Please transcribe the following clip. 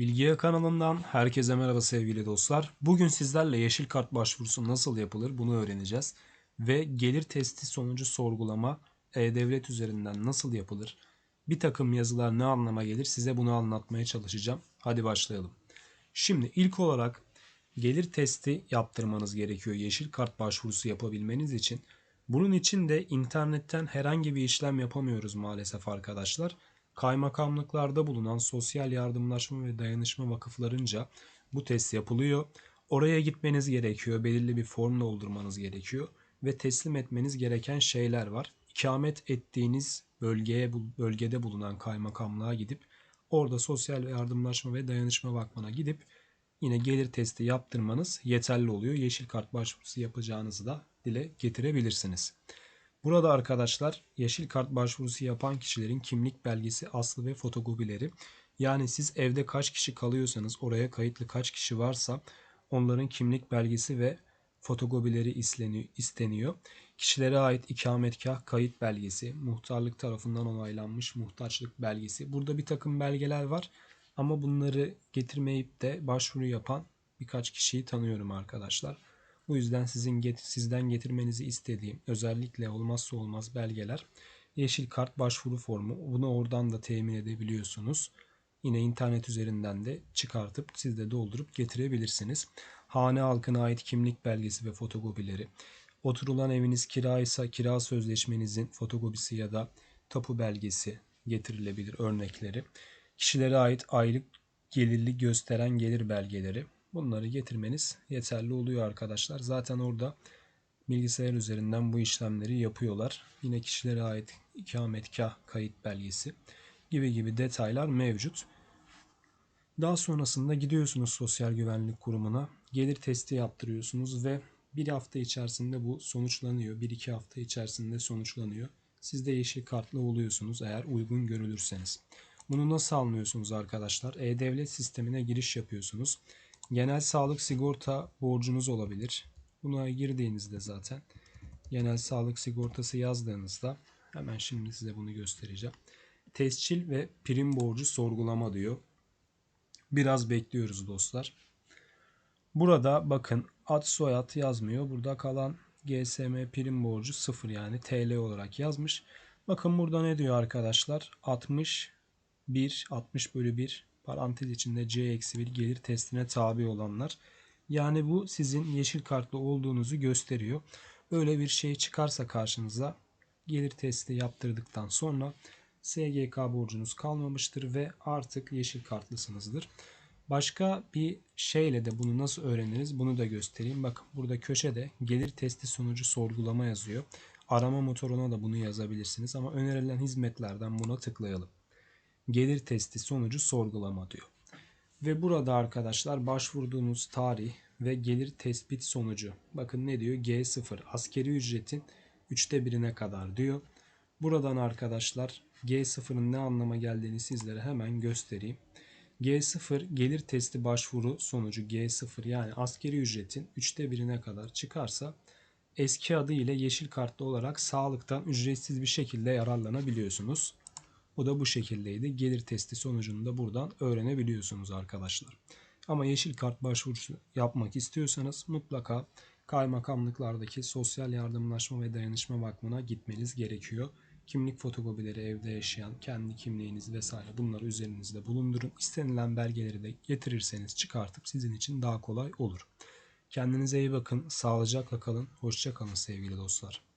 Bilgiye kanalından herkese merhaba sevgili dostlar. Bugün sizlerle yeşil kart başvurusu nasıl yapılır bunu öğreneceğiz. Ve gelir testi sonucu sorgulama e-devlet üzerinden nasıl yapılır? Bir takım yazılar ne anlama gelir size bunu anlatmaya çalışacağım. Hadi başlayalım. Şimdi ilk olarak gelir testi yaptırmanız gerekiyor yeşil kart başvurusu yapabilmeniz için. Bunun için de internetten herhangi bir işlem yapamıyoruz maalesef arkadaşlar. Kaymakamlıklarda bulunan sosyal yardımlaşma ve dayanışma vakıflarınca bu test yapılıyor. Oraya gitmeniz gerekiyor. Belirli bir form doldurmanız gerekiyor ve teslim etmeniz gereken şeyler var. İkamet ettiğiniz bölgeye bölgede bulunan kaymakamlığa gidip orada sosyal yardımlaşma ve dayanışma vakfına gidip yine gelir testi yaptırmanız yeterli oluyor. Yeşil kart başvurusu yapacağınızı da dile getirebilirsiniz. Burada arkadaşlar yeşil kart başvurusu yapan kişilerin kimlik belgesi, aslı ve fotokopileri. Yani siz evde kaç kişi kalıyorsanız oraya kayıtlı kaç kişi varsa onların kimlik belgesi ve fotokopileri isteniyor. Kişilere ait ikametgah kayıt belgesi, muhtarlık tarafından onaylanmış muhtaçlık belgesi. Burada bir takım belgeler var ama bunları getirmeyip de başvuru yapan birkaç kişiyi tanıyorum arkadaşlar. Bu yüzden sizin get sizden getirmenizi istediğim özellikle olmazsa olmaz belgeler yeşil kart başvuru formu. Bunu oradan da temin edebiliyorsunuz. Yine internet üzerinden de çıkartıp siz de doldurup getirebilirsiniz. Hane halkına ait kimlik belgesi ve fotokopileri. Oturulan eviniz kira ise kira sözleşmenizin fotokopisi ya da tapu belgesi getirilebilir örnekleri. Kişilere ait aylık gelirli gösteren gelir belgeleri. Bunları getirmeniz yeterli oluyor arkadaşlar. Zaten orada bilgisayar üzerinden bu işlemleri yapıyorlar. Yine kişilere ait ikametgah kayıt belgesi gibi gibi detaylar mevcut. Daha sonrasında gidiyorsunuz Sosyal Güvenlik Kurumu'na. Gelir testi yaptırıyorsunuz ve bir hafta içerisinde bu sonuçlanıyor. Bir iki hafta içerisinde sonuçlanıyor. Siz de yeşil kartlı oluyorsunuz eğer uygun görülürseniz. Bunu nasıl anlıyorsunuz arkadaşlar? E-Devlet sistemine giriş yapıyorsunuz. Genel sağlık sigorta borcunuz olabilir. Buna girdiğinizde zaten genel sağlık sigortası yazdığınızda hemen şimdi size bunu göstereceğim. Tescil ve prim borcu sorgulama diyor. Biraz bekliyoruz dostlar. Burada bakın ad soyad yazmıyor. Burada kalan GSM prim borcu 0 yani TL olarak yazmış. Bakın burada ne diyor arkadaşlar? 60 1 60 bölü 1 parantez içinde C eksi 1 gelir testine tabi olanlar. Yani bu sizin yeşil kartlı olduğunuzu gösteriyor. Böyle bir şey çıkarsa karşınıza gelir testi yaptırdıktan sonra SGK borcunuz kalmamıştır ve artık yeşil kartlısınızdır. Başka bir şeyle de bunu nasıl öğreniriz bunu da göstereyim. Bakın burada köşede gelir testi sonucu sorgulama yazıyor. Arama motoruna da bunu yazabilirsiniz ama önerilen hizmetlerden buna tıklayalım gelir testi sonucu sorgulama diyor. Ve burada arkadaşlar başvurduğunuz tarih ve gelir tespit sonucu. Bakın ne diyor? G0 askeri ücretin 3'te birine kadar diyor. Buradan arkadaşlar G0'ın ne anlama geldiğini sizlere hemen göstereyim. G0 gelir testi başvuru sonucu G0 yani askeri ücretin 3'te birine kadar çıkarsa eski adı ile yeşil kartlı olarak sağlıktan ücretsiz bir şekilde yararlanabiliyorsunuz. O da bu şekildeydi. Gelir testi sonucunu da buradan öğrenebiliyorsunuz arkadaşlar. Ama yeşil kart başvurusu yapmak istiyorsanız mutlaka kaymakamlıklardaki sosyal yardımlaşma ve dayanışma vakfına gitmeniz gerekiyor. Kimlik fotokopileri evde yaşayan kendi kimliğiniz vesaire bunları üzerinizde bulundurun. İstenilen belgeleri de getirirseniz çıkartıp sizin için daha kolay olur. Kendinize iyi bakın. Sağlıcakla kalın. Hoşça kalın sevgili dostlar.